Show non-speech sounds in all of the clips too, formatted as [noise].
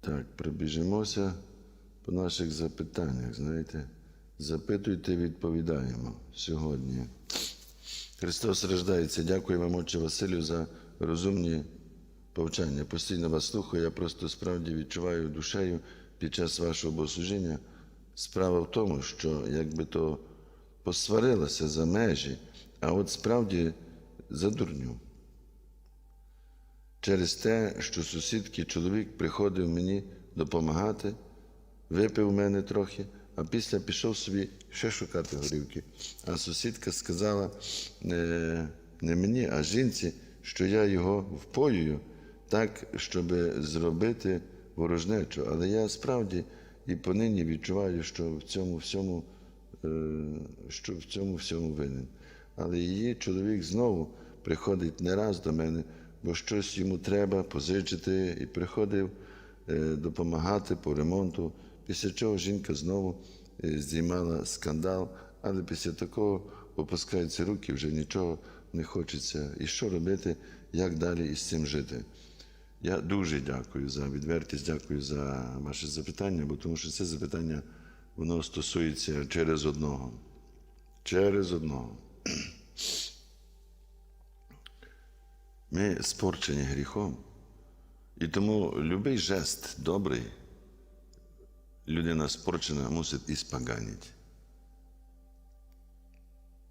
Так, пробіжимося по наших запитаннях. Знаєте, запитуйте, відповідаємо сьогодні. Христос рождається. Дякую вам, Отче Василю, за розумні повчання. Постійно вас слухаю. Я просто справді відчуваю душею під час вашого богослужіння. Справа в тому, що якби то посварилася за межі, а от справді за дурню. Через те, що сусідки чоловік приходив мені допомагати, випив мене трохи, а після пішов собі ще шукати горівки. А сусідка сказала не, не мені, а жінці, що я його впоюю так, щоб зробити ворожнечу. Але я справді і понині відчуваю, що в цьому всьому, е, що в цьому всьому винен. Але її чоловік знову приходить не раз до мене, бо щось йому треба позичити, і приходив е, допомагати по ремонту. Після чого жінка знову е, здіймала скандал, але після такого опускаються руки, вже нічого не хочеться. І що робити, як далі із цим жити? Я дуже дякую за відвертість, дякую за ваше запитання, бо тому що це запитання воно стосується через одного. Через одного. Ми спорчені гріхом, і тому будь-який жест добрий, людина спорчена мусить і споганити.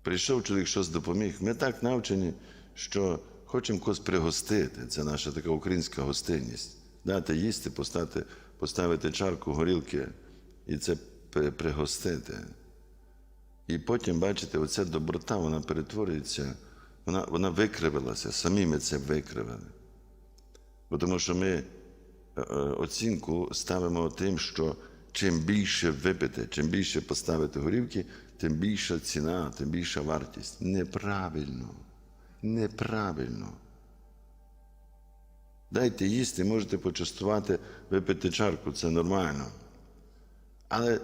Прийшов чоловік, щось допоміг. Ми так навчені, що хочемо когось пригостити. Це наша така українська гостинність. Дати їсти, поставити, поставити чарку горілки і це при- пригостити. І потім, бачите, оця доброта, вона перетворюється, вона, вона викривилася, самі ми це викривили. Бо тому що ми е, е, оцінку ставимо тим, що чим більше випити, чим більше поставити горівки, тим більша ціна, тим більша вартість. Неправильно. Неправильно. Дайте їсти, можете почастувати, випити чарку, це нормально. Але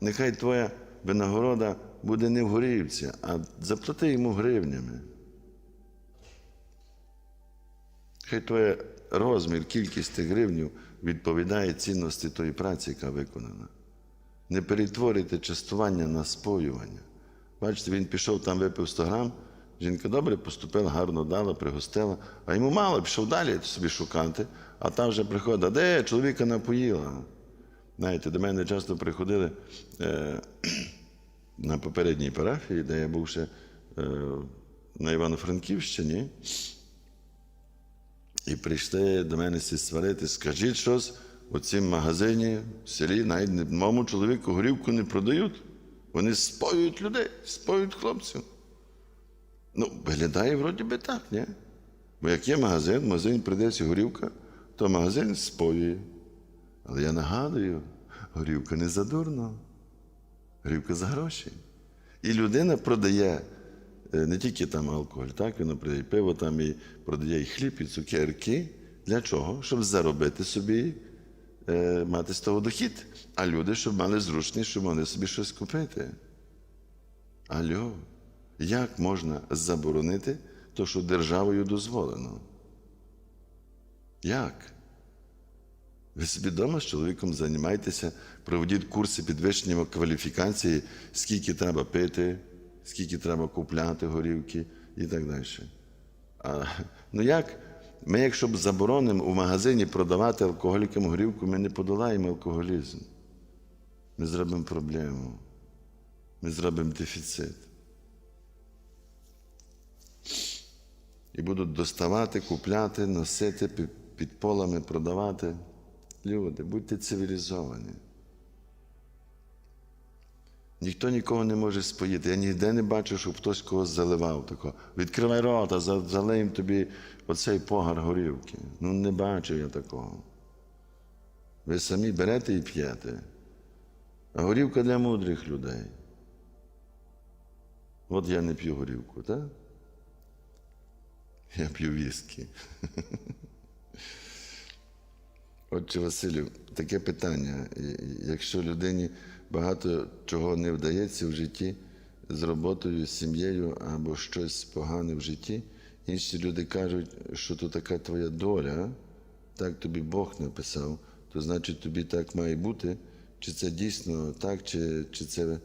нехай твоя винагорода буде не в горівці, а заплати йому гривнями. Хай твоя розмір, кількість тих гривнів відповідає цінності тої праці, яка виконана. Не перетворюйте частування на споювання. Бачите, він пішов там, випив 100 грам, жінка добре поступила, гарно дала, пригостила, а йому мало, пішов далі собі шукати, а там вже приходить, де чоловіка напоїла. Знаєте, до мене часто приходили е, на попередній парафії, де я був ще е, на Івано-Франківщині. І прийшли до мене всі сварити, скажіть щось, у цім магазині в селі навіть моєму чоловіку горівку не продають. Вони споюють людей, споюють хлопців. Ну, виглядає вроді би так, ні? Бо як є магазин, магазин прийдеться горівка, то магазин споює. Але я нагадую, горівка не за дурно, горівка за гроші. І людина продає не тільки там алкоголь, так, вона продає пиво, там і продає і хліб, і цукерки. Для чого? Щоб заробити собі, е, мати з того дохід. А люди, щоб мали зручність, щоб могли собі щось купити. Альо, як можна заборонити те, що державою дозволено? Як? Ви собі вдома з чоловіком займайтеся, проведіть курси підвищення кваліфікації, скільки треба пити, скільки треба купляти горівки і так далі. А, ну як? Ми, якщо б заборонимо у магазині продавати алкоголікам горівку, ми не подолаємо алкоголізм. Ми зробимо проблему. Ми зробимо дефіцит. І будуть доставати, купляти, носити під, полами, продавати. Люди, будьте цивілізовані. Ніхто нікого не може споїти. Я ніде не бачу, щоб хтось когось заливав. Такого. Відкривай рота, за- залиємо тобі оцей погар горівки. Ну, не бачу я такого. Ви самі берете і п'єте. А горівка для мудрих людей. От я не п'ю горівку, так? Я п'ю віскі. [laughs] Отче Василю, таке питання. Якщо людині багато чого не вдається в житті з роботою, з сім'єю або щось погане в житті, інші люди кажуть, що то така твоя доля, так тобі Бог написав, то значить тобі так має бути. Чи це дійсно так, чи, чи це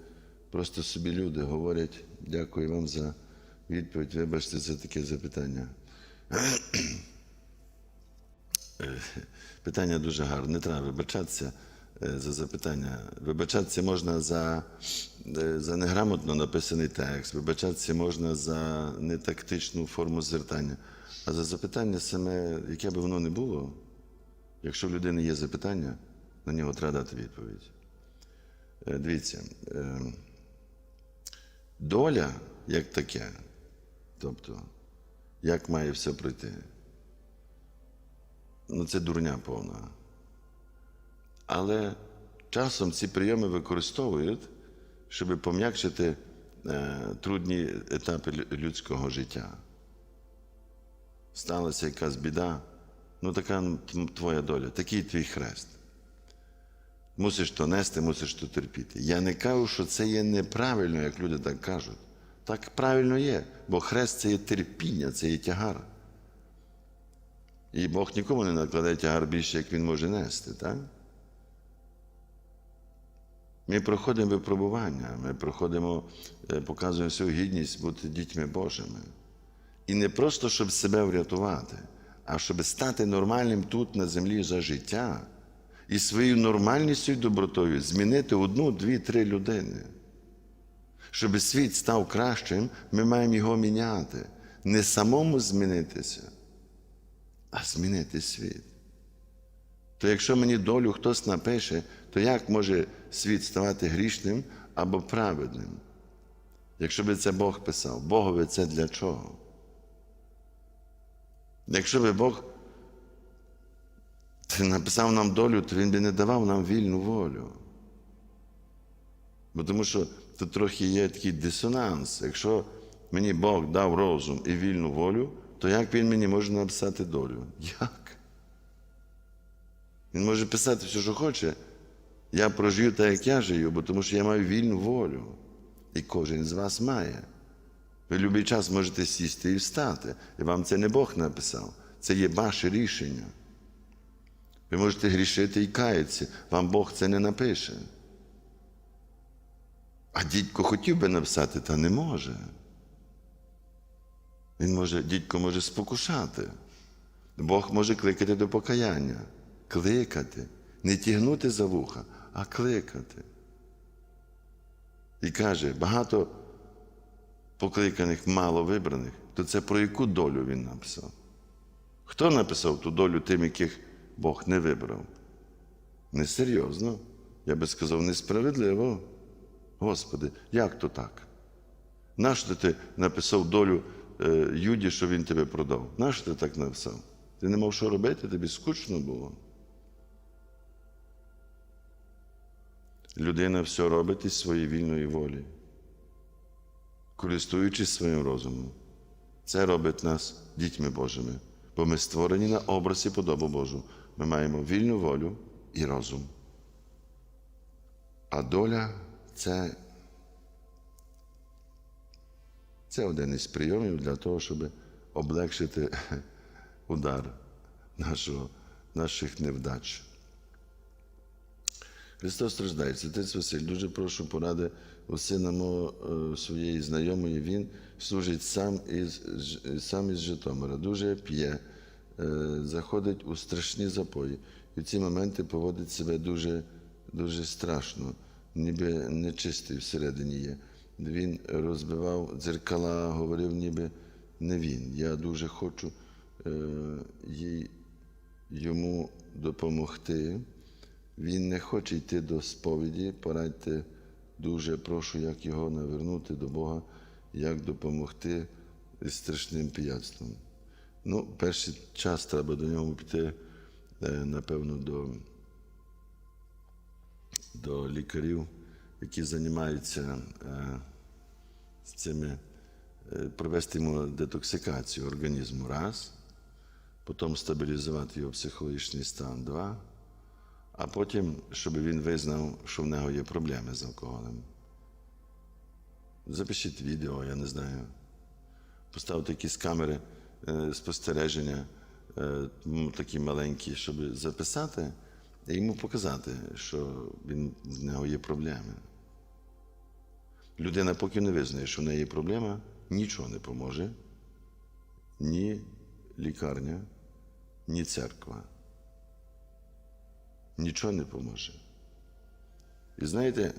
просто собі люди говорять. Дякую вам за відповідь. Вибачте за таке запитання. Е, Питання дуже гарне. Не треба вибачатися за запитання. Вибачатися можна за, е, за неграмотно написаний текст, вибачатися можна за нетактичну форму звертання. А за запитання саме, яке би воно не було, якщо в людини є запитання, на нього треба дати відповідь. Е, Дивіться, е, доля як таке, тобто, як має все пройти. Ну, це дурня повна. Але часом ці прийоми використовують, щоб пом'якшити е, трудні етапи людського життя. Сталася якась біда, ну така твоя доля, такий твій хрест. Мусиш то нести, мусиш то терпіти. Я не кажу, що це є неправильно, як люди так кажуть. Так правильно є, бо хрест це є терпіння, це є тягар. І Бог нікому не накладе тягар більше, як він може нести, так? Ми проходимо випробування, ми проходимо, е, показуємо свою гідність бути дітьми Божими. І не просто, щоб себе врятувати, а щоб стати нормальним тут на землі за життя і своєю нормальністю і добротою змінити одну, дві, три людини. Щоб світ став кращим, ми маємо його міняти. Не самому змінитися, а змінити світ. То якщо мені долю хтось напише, то як може світ ставати грішним або праведним? Якщо би це Бог писав, Богові це для чого? Якщо би Бог написав нам долю, то Він би не давав нам вільну волю. Бо тому що тут трохи є такий дисонанс. Якщо мені Бог дав розум і вільну волю, то як він мені може написати долю? Як? Він може писати все, що хоче. Я прожию так, як я живу, бо тому що я маю вільну волю. І кожен з вас має. Ви будь-який час можете сісти і встати. І вам це не Бог написав. Це є ваше рішення. Ви можете грішити і каятися. Вам Бог це не напише. А дідько хотів би написати, та не може. Він може, дідько може спокушати. Бог може кликати до покаяння. Кликати. Не тягнути за вуха, а кликати. І каже, багато покликаних, мало вибраних, то це про яку долю він написав? Хто написав ту долю тим, яких Бог не вибрав? Несерйозно. Я би сказав, несправедливо. Господи, як то так? Нащо ти написав долю е, Юді, що він тебе продав? Нащо ти так написав? Ти не мав що робити, тобі скучно було. Людина все робить із своєї вільної волі, користуючись своїм розумом. Це робить нас дітьми Божими, бо ми створені на образ і подобу Божу. Ми маємо вільну волю і розум. А доля це, це один із прийомів для того, щоб облегшити [laughs] удар нашого, наших невдач. Христос страждає. Отець Василь, дуже прошу поради у сина мого е, своєї знайомої. Він служить сам із, сам із Житомира, дуже п'є, е, заходить у страшні запої. І в ці моменти поводить себе дуже, дуже страшно, ніби нечистий всередині є. Він розбивав дзеркала, говорив, ніби не він. Я дуже хочу е, їй йому допомогти. Він не хоче йти до сповіді. Порадьте дуже прошу, як його навернути до Бога, як допомогти із страшним пияцтвом. Ну, перший час треба до нього піти, е, напевно, до, до лікарів, які займаються е, з цими, е, провести йому детоксикацію організму раз, потім стабілізувати його психологічний стан два а потім, щоб він визнав, що в нього є проблеми з алкоголем. Запишіть відео, я не знаю. Поставте якісь камери е, спостереження, е, такі маленькі, щоб записати і йому показати, що він, в нього є проблеми. Людина, поки не визнає, що в неї є проблема, нічого не поможе. Ні лікарня, ні церква. Нічого не поможе. І знаєте,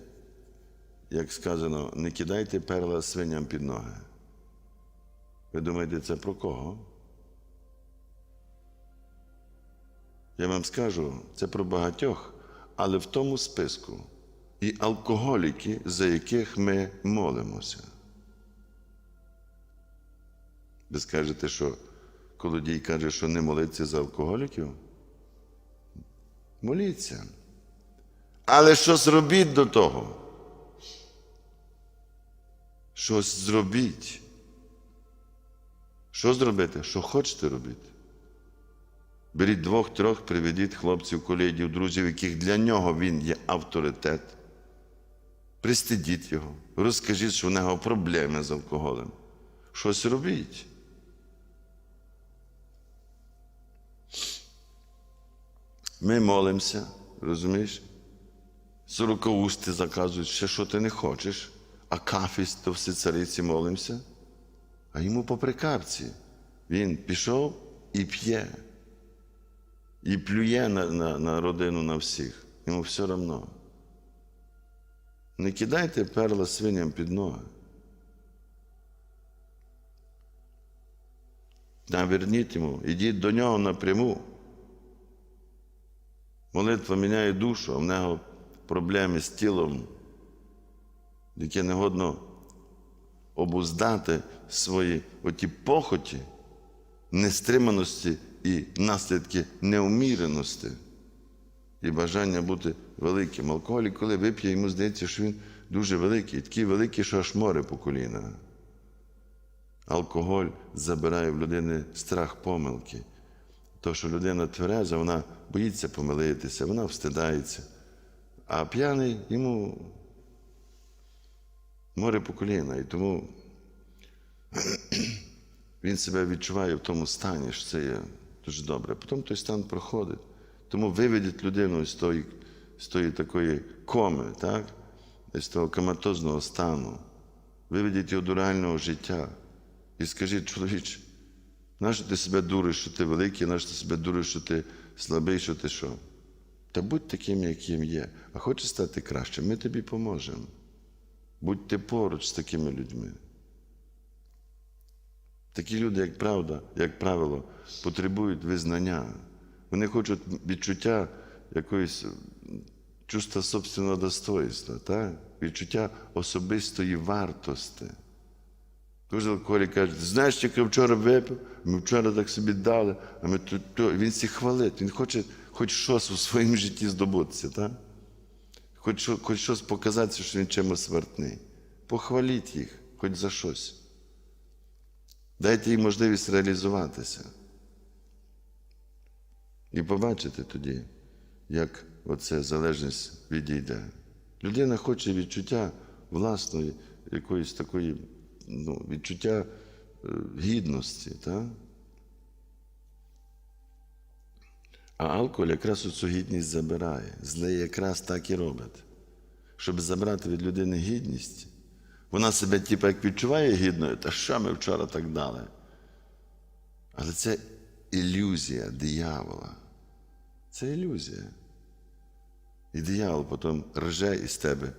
як сказано, не кидайте перла свиням під ноги. Ви думаєте, це про кого? Я вам скажу, це про багатьох, але в тому списку і алкоголіки, за яких ми молимося. Ви скажете, що колодій каже, що не молиться за алкоголіків? Моліться. Але щось робіть до того. Щось зробіть. Що зробити? Що хочете робити? Беріть двох-трьох, приведіть хлопців, колегів, друзів, яких для нього він є авторитет. Пристидіть його, розкажіть, що в нього проблеми з алкоголем. Щось робіть. Ми молимося, розумієш? Сорокоусти заказують, ще що ти не хочеш, а кафіс, то всі цариці молимося. А йому по прикапці. Він пішов і п'є, і плює на, на, на родину на всіх. Йому все одно. Не кидайте перла свиням під ноги. Наверніть йому, ідіть до нього напряму. Молитва міняє душу, а в нього проблеми з тілом, яке не годно обуздати свої оті похоті, нестриманості і наслідки неуміреності і бажання бути великим. Алкоголік, коли вип'є, йому здається, що він дуже великий, такий великий, що аж море по коліна. Алкоголь забирає в людини страх помилки. То, що людина твереза, вона боїться помилитися, вона встидається. А п'яний йому море по коліна. І тому [clears throat] він себе відчуває в тому стані, що це є дуже добре. Потім той стан проходить. Тому виведіть людину з тої, з тої такої коми, так? з того коматозного стану. Виведіть його до реального життя. І скажіть, чоловіче, нащо ти себе дуриш, що ти великий, нащо ти себе дуриш, що ти слабий, що ти що? Та будь таким, яким є. А хочеш стати кращим, ми тобі поможемо. Будьте поруч з такими людьми. Такі люди, як правда, як правило, потребують визнання. Вони хочуть відчуття якоїсь чувства собственного достоинства, так? відчуття особистої вартості. Кожен алкоголік каже, знаєш, як я вчора випив, ми вчора так собі дали, а ми тут, то. він всіх хвалить, він хоче хоч щось у своєму житті здобутися, так? Хоч, хоч щось показати, що він чимось вартний. Похваліть їх, хоч за щось. Дайте їм можливість реалізуватися. І побачите тоді, як оця залежність відійде. Людина хоче відчуття власної якоїсь такої ну, відчуття е, гідності. Так? А алкоголь якраз цю гідність забирає. Зле якраз так і робить. Щоб забрати від людини гідність, вона себе типу, як відчуває гідною, та що ми вчора так дали. Але це ілюзія диявола. Це ілюзія. І диявол потім рже із тебе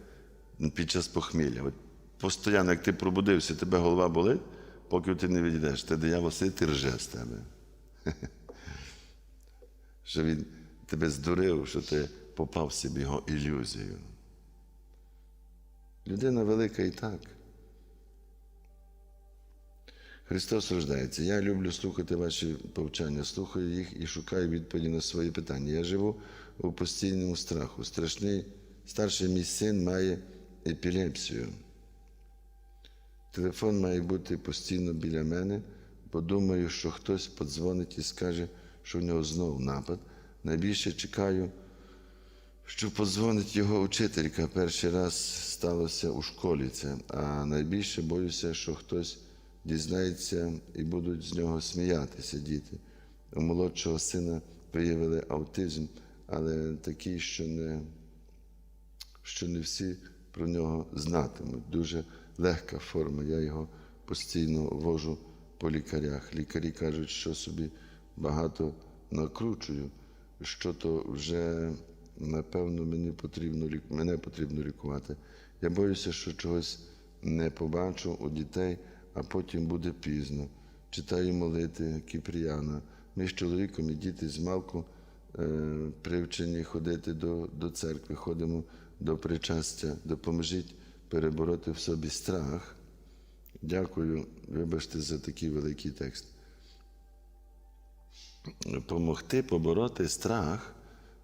під час похмілля. Постоянно, як ти пробудився, тебе голова болить, поки ти не відійдеш, ти диявол сидить і рже з тебе. [laughs] Що він тебе здурив, що ти попав в собі його ілюзію. Людина велика і так. Христос рождається. Я люблю слухати ваші повчання, слухаю їх і шукаю відповіді на свої питання. Я живу у постійному страху. Страшний, старший мій син має епілепсію. Телефон має бути постійно біля мене, бо думаю, що хтось подзвонить і скаже, що в нього знову напад. Найбільше чекаю, що подзвонить його учителька. Перший раз сталося у школі це, а найбільше боюся, що хтось дізнається і будуть з нього сміятися діти. У молодшого сина виявили аутизм, але такий, що не, що не всі про нього знатимуть. Дуже легка форма. Я його постійно вожу по лікарях. Лікарі кажуть, що собі багато накручую, що то вже напевно мені потрібно мене потрібно лікувати. Я боюся, що чогось не побачу у дітей, а потім буде пізно. Читаю молити Кіпріяна. Ми з чоловіком і діти з малку е, привчені ходити до, до церкви, ходимо до причастя. Допоможіть перебороти в собі страх. Дякую, вибачте за такий великий текст. Помогти побороти страх.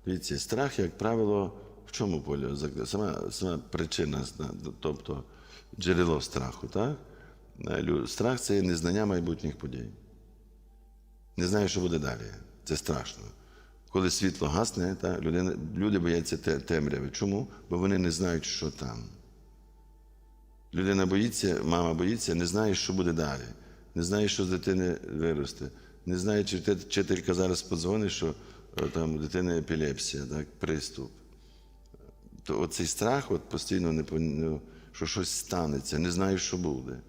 Дивіться, страх, як правило, в чому полі? Сама, сама причина, тобто джерело страху. Так? Е, Страх це незнання майбутніх подій. Не знаю, що буде далі. Це страшно. Коли світло гасне, та, людина, люди бояться те- темряви. Чому? Бо вони не знають, що там. Людина боїться, мама боїться, не знає, що буде далі. Не знає, що з дитини виросте. Не знає, чи вчителька зараз подзвонить, що е, там у дитини епілепсія, так, приступ. То оцей страх от постійно не ну, що щось станеться, не знаю, що буде.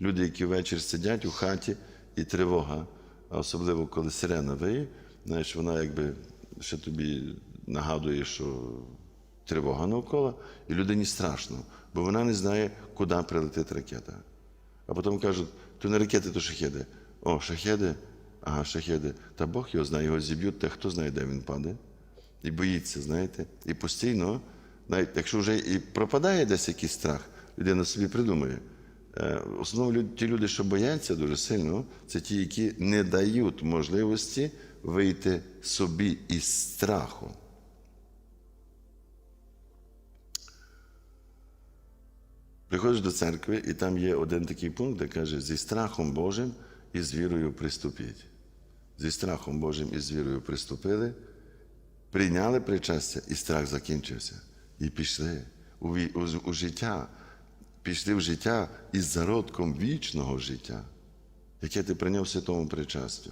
Люди, які ввечері сидять у хаті і тривога, а особливо коли сирена виє, знаєш, вона якби ще тобі нагадує, що тривога навколо, і людині страшно, бо вона не знає, куди прилетить ракета. А потім кажуть, то не ракети, то шахеди. О, шахеди, ага, шахеди. Та Бог його знає, його зіб'ють, та хто знає, де він паде. І боїться, знаєте. І постійно, навіть якщо вже і пропадає десь якийсь страх, людина собі придумує. Е, В основному ті люди, що бояться дуже сильно, це ті, які не дають можливості вийти собі із страху. Приходиш до церкви, і там є один такий пункт, де каже: зі страхом Божим і з вірою приступіть. Зі страхом Божим і з вірою приступили, прийняли причастя, і страх закінчився. І пішли у, у, у життя, пішли в життя із зародком вічного життя, яке ти прийняв святому причастю.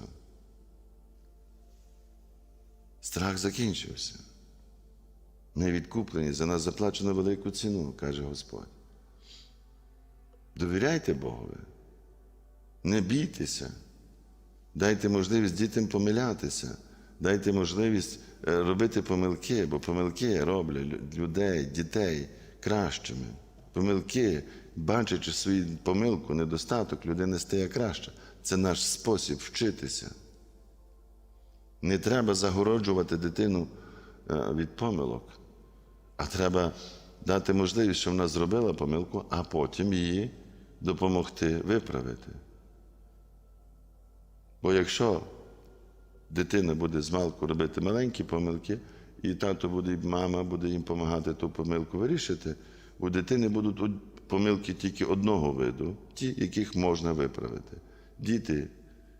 Страх закінчився. Ми відкуплені, за нас заплачено велику ціну, каже Господь. Довіряйте Богові. Не бійтеся. Дайте можливість дітям помилятися. Дайте можливість е, робити помилки, бо помилки роблять людей, дітей кращими. Помилки, бачачи свою помилку, недостаток, людина стає краща. Це наш спосіб вчитися. Не треба загороджувати дитину е, від помилок, а треба дати можливість, щоб вона зробила помилку, а потім її допомогти виправити. Бо якщо дитина буде змалку робити маленькі помилки, і тато буде, і мама буде їм допомагати ту помилку вирішити, у дитини будуть помилки тільки одного виду, ті, яких можна виправити. Діти,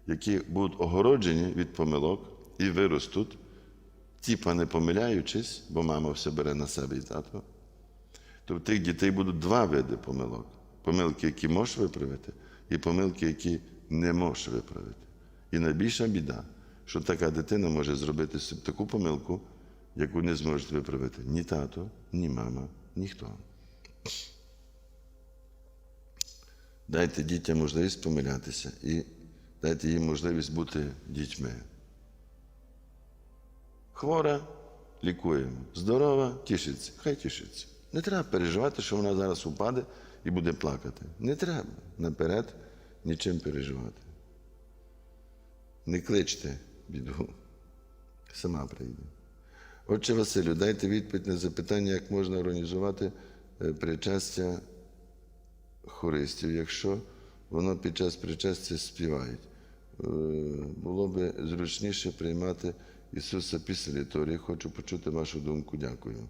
які будуть огороджені від помилок і виростуть, тіпа не помиляючись, бо мама все бере на себе і тато, то в тих дітей будуть два види помилок: помилки, які можеш виправити, і помилки, які не можеш виправити. І найбільша біда, що така дитина може зробити таку помилку, яку не зможе виправити ні тато, ні мама, ніхто. Дайте дітям можливість помилятися і дайте їм можливість бути дітьми. Хвора лікуємо. Здорова тішиться. Хай тішиться. Не треба переживати, що вона зараз упаде і буде плакати. Не треба наперед нічим переживати. Не кличте біду. Сама прийде. Отче Василю, дайте відповідь на запитання, як можна організувати е, причастя хористів, якщо воно під час причастя співають. Е, Було би зручніше приймати Ісуса після літорії. Хочу почути вашу думку. Дякую.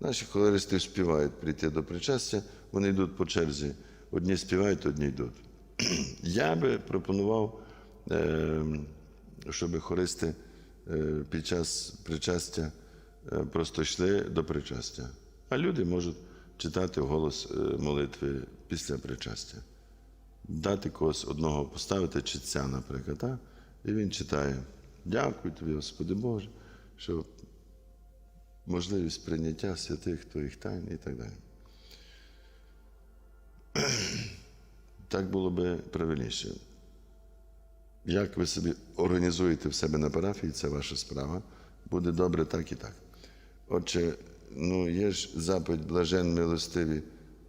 Наші хористи співають прийти до причастя, вони йдуть по черзі. Одні співають, одні йдуть. [clears throat] Я би пропонував, е, щоб хористи е, під час причастя е, просто йшли до причастя. А люди можуть читати голос е, молитви після причастя. Дати когось одного поставити читця, наприклад, а? і він читає. Дякую тобі, Господи Боже, що можливість прийняття святих твоїх тайн і так далі. [clears throat] Так було би правильніше. Як ви собі організуєте в себе на парафії, це ваша справа. Буде добре так і так. Отже, ну є ж заповідь блажен милостиві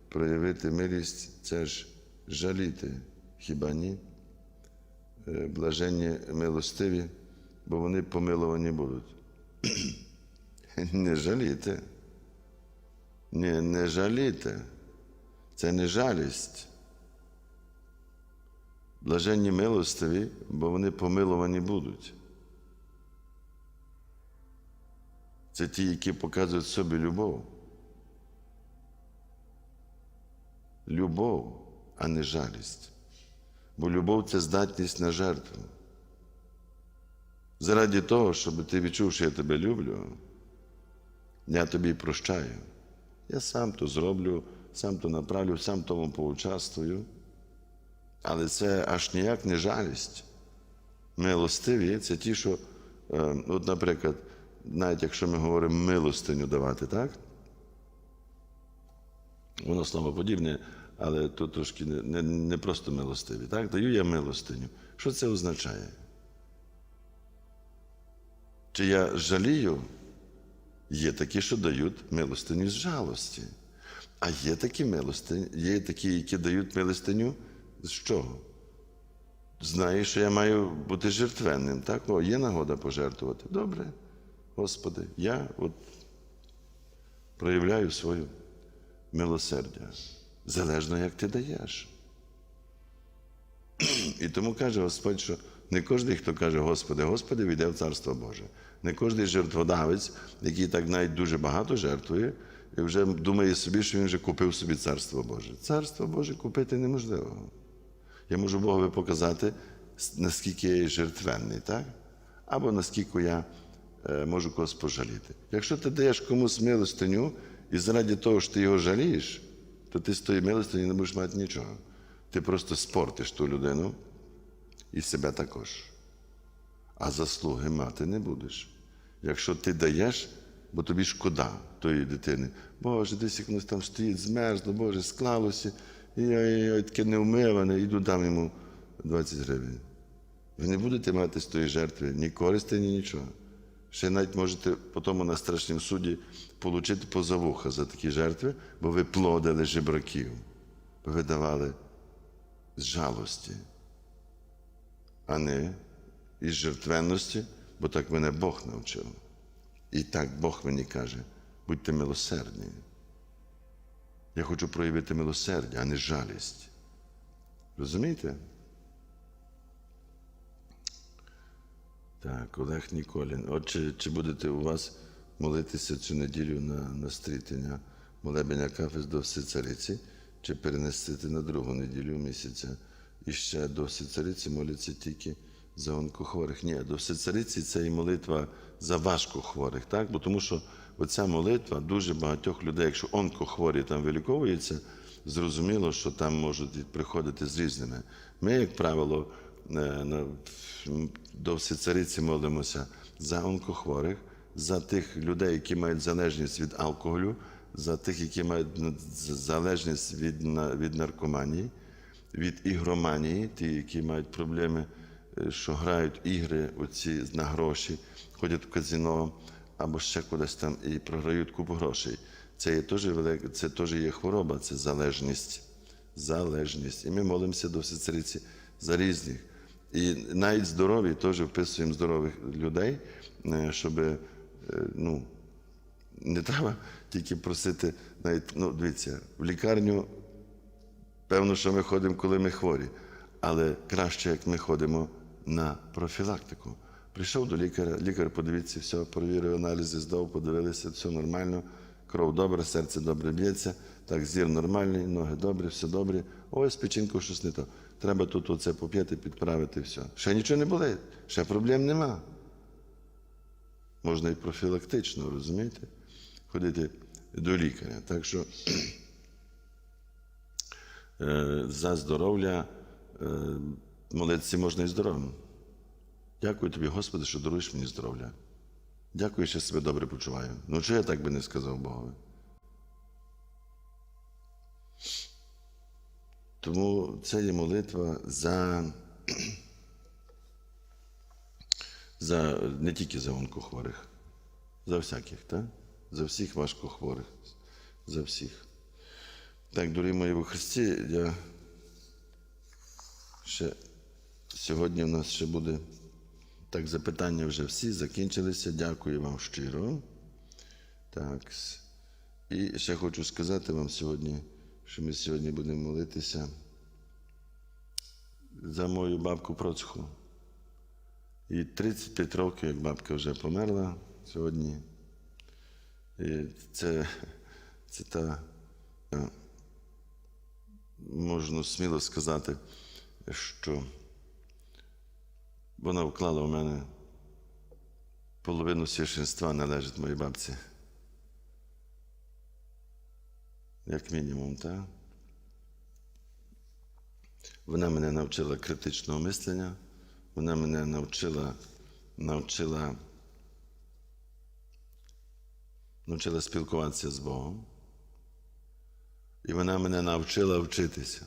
проявити милість, це ж жаліти, хіба ні? Е, Блаженні милостиві, бо вони помиловані будуть. [clears throat] [laughs] Не жалійте. Ні, не жалійте. Це не жалість. Блаженні милостиві, бо вони помиловані будуть. Це ті, які показують собі любов. Любов, а не жалість. Бо любов це здатність на жертву. Заради того, щоб ти відчув, що я тебе люблю, я тобі прощаю. Я сам то зроблю, сам то направлю, сам тому поучаствую. Але це аж ніяк не жалість. Милостиві це ті, що, е, от, наприклад, навіть якщо ми говоримо милостиню давати, так? Воно слово подібне, але тут трошки не, не, не просто милостиві. Так? Даю я милостиню. Що це означає? Чи я жалію? Є такі, що дають милостиню з жалості. А є такі милостині, є такі, які дають милостиню з чого? Знаю, що я маю бути жертвенним. Так? О, є нагода пожертвувати. Добре, Господи, я от проявляю свою милосердя. Залежно, як ти даєш. [clears throat] І тому каже Господь, що не кожен, хто каже Господи, Господи, війде в Царство Боже. Не кожен жертводавець, який так навіть дуже багато жертвує, і вже думає собі, що він вже купив собі Царство Боже. Царство Боже купити неможливо. Я можу Богові показати, наскільки я є жертвенний, так? Або наскільки я е, можу когось пожаліти. Якщо ти даєш комусь милостиню, і заради того, що ти його жалієш, то ти з тої милостині не будеш мати нічого. Ти просто спортиш ту людину і себе також. А заслуги мати не будеш. Якщо ти даєш, бо тобі шкода тої дитини. Боже, десь як воно там стоїть, змерзло, Боже, склалося, і я, я, я таке невмиване, іду дам йому 20 гривень. Ви не будете мати з тої жертви ні користі, ні нічого. Ще навіть можете потім на страшнім суді отримати позавуха за такі жертви, бо ви плодили жебраків, бо ви давали з жалості, а не із жертвенності, бо так мене Бог навчив. І так Бог мені каже, будьте милосердні. Я хочу проявити милосердя, а не жалість. Розумієте? Так, Олег Ніколін. От чи, чи будете у вас молитися цю неділю на, на стрітення молебення кафес до Всецариці, чи перенести на другу неділю місяця? І ще до Всецариці моляться тільки за онкохворих. Ні, до Всецариці це і молитва за важкохворих, так? Бо тому що оця молитва дуже багатьох людей, якщо онкохворі там виліковуються, зрозуміло, що там можуть приходити з різними. Ми, як правило, е, до Всецариці молимося за онкохворих, за тих людей, які мають залежність від алкоголю, за тих, які мають залежність від, від наркоманії, від ігроманії, ті, які мають проблеми, е, що грають ігри оці на гроші, ходять в казино або ще кудись там і програють купу грошей. Це є теж велика, це теж є хвороба, це залежність. Залежність. І ми молимося до Всецариці за різних. І навіть здорові теж вписуємо здорових людей, е, щоб е, ну, не треба тільки просити, навіть, ну, дивіться, в лікарню, певно, що ми ходимо, коли ми хворі, але краще, як ми ходимо на профілактику. Прийшов до лікаря, лікар подивіться, все, перевірив аналізи, здав, подивилися, все нормально, кров добра, серце добре б'ється, так, зір нормальний, ноги добрі, все добре. Ой, з печінкою щось не то. Треба тут оце поп'яти, підправити, все. Ще нічого не болить, ще проблем нема. Можна і профілактично, розумієте? Ходити до лікаря. Так що за здоров'я е, молитися можна і здоровим. Дякую тобі, Господи, що даруєш мені здоров'я. Дякую, що себе добре почуваю. Ну, що я так би не сказав Богові? Тому це є молитва за, [clears throat] за не тільки за онкохворих, за всяких, так? За всіх важкохворих, за всіх. Так, дорогі мої у Христі, я ще сьогодні в нас ще буде так, запитання вже всі закінчилися. Дякую вам щиро. Так. І ще хочу сказати вам сьогодні, що ми сьогодні будемо молитися за мою бабку Процху. І 35 років, як бабка вже померла сьогодні. І це, це та, е, можна сміло сказати, що вона вклала в мене половину священства належить моїй бабці. Як мінімум, так? Вона мене навчила критичного мислення, вона мене навчила, навчила, навчила спілкуватися з Богом. І вона мене навчила вчитися.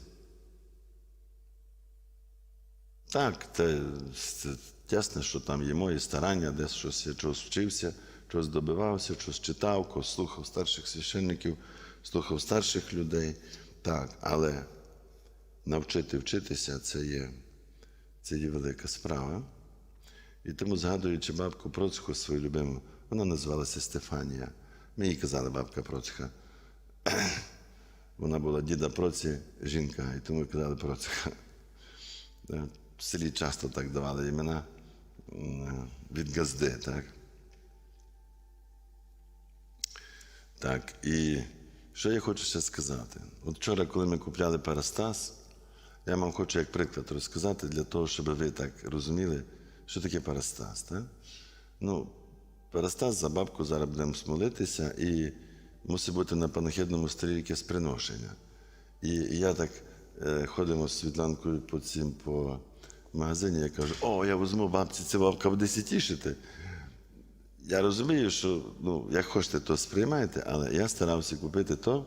Так, це, це ясно, що там є мої старання, десь щось я чогось вчився, чогось добивався, щось читав, когось слухав старших священників, слухав старших людей. Так, але навчити вчитися це є, це є велика справа. І тому, згадуючи бабку Процьку свою любиму, вона називалася Стефанія. Ми їй казали бабка Процька. Вона була діда Проці, жінка, і тому казали Процька. В селі часто так давали імена від газди, так? Так, і що я хочу ще сказати? От вчора, коли ми купляли Парастас, я вам хочу як приклад розказати для того, щоб ви так розуміли, що таке Парастас. Так? Ну, Парастас за бабку зараз будемо смолитися і мусить бути на панахідному столі якесь приношення. І я так е, ходимо з Світланкою по цим по магазині, я кажу, о, я візьму бабці, це бабка буде тішити. Я розумію, що ну, як хочете, то сприймайте, але я старався купити то,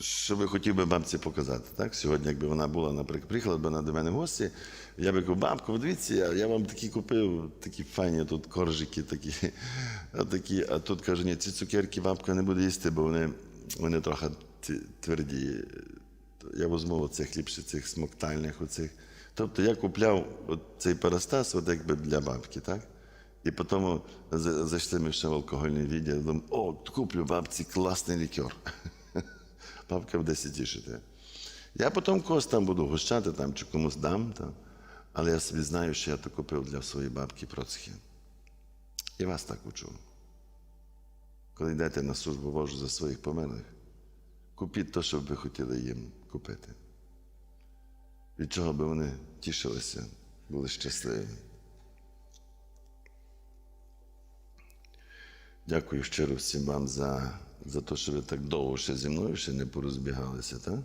що би хотів би бабці показати. Так? Сьогодні, якби вона була, наприклад, приїхала б вона до мене в гості, я би казав, бабко, дивіться, я, вам такі купив, такі файні тут коржики такі. А, такі, а тут каже, ні, ці цукерки бабка не буде їсти, бо вони, вони трохи тверді. Я візьму оцих ліпше цих смоктальних оцих. Тобто я купляв цей парастас, от якби для бабки, так? І потім за- зайшли ми ще в алкогольний відділ, думаю, о, куплю бабці класний лікер. Бабка буде тішити. Я потім когось там буду гощати там, чи комусь дам, там. але я собі знаю, що я то купив для своєї бабки Процхи. І вас так учу. Коли йдете на службу Божу за своїх померлих, купіть те, що ви хотіли їм купити. Від чого би вони тішилися, були щасливі. Дякую щиро всім вам за, за те, що ви так довго ще зі мною ще не порозбігалися, так?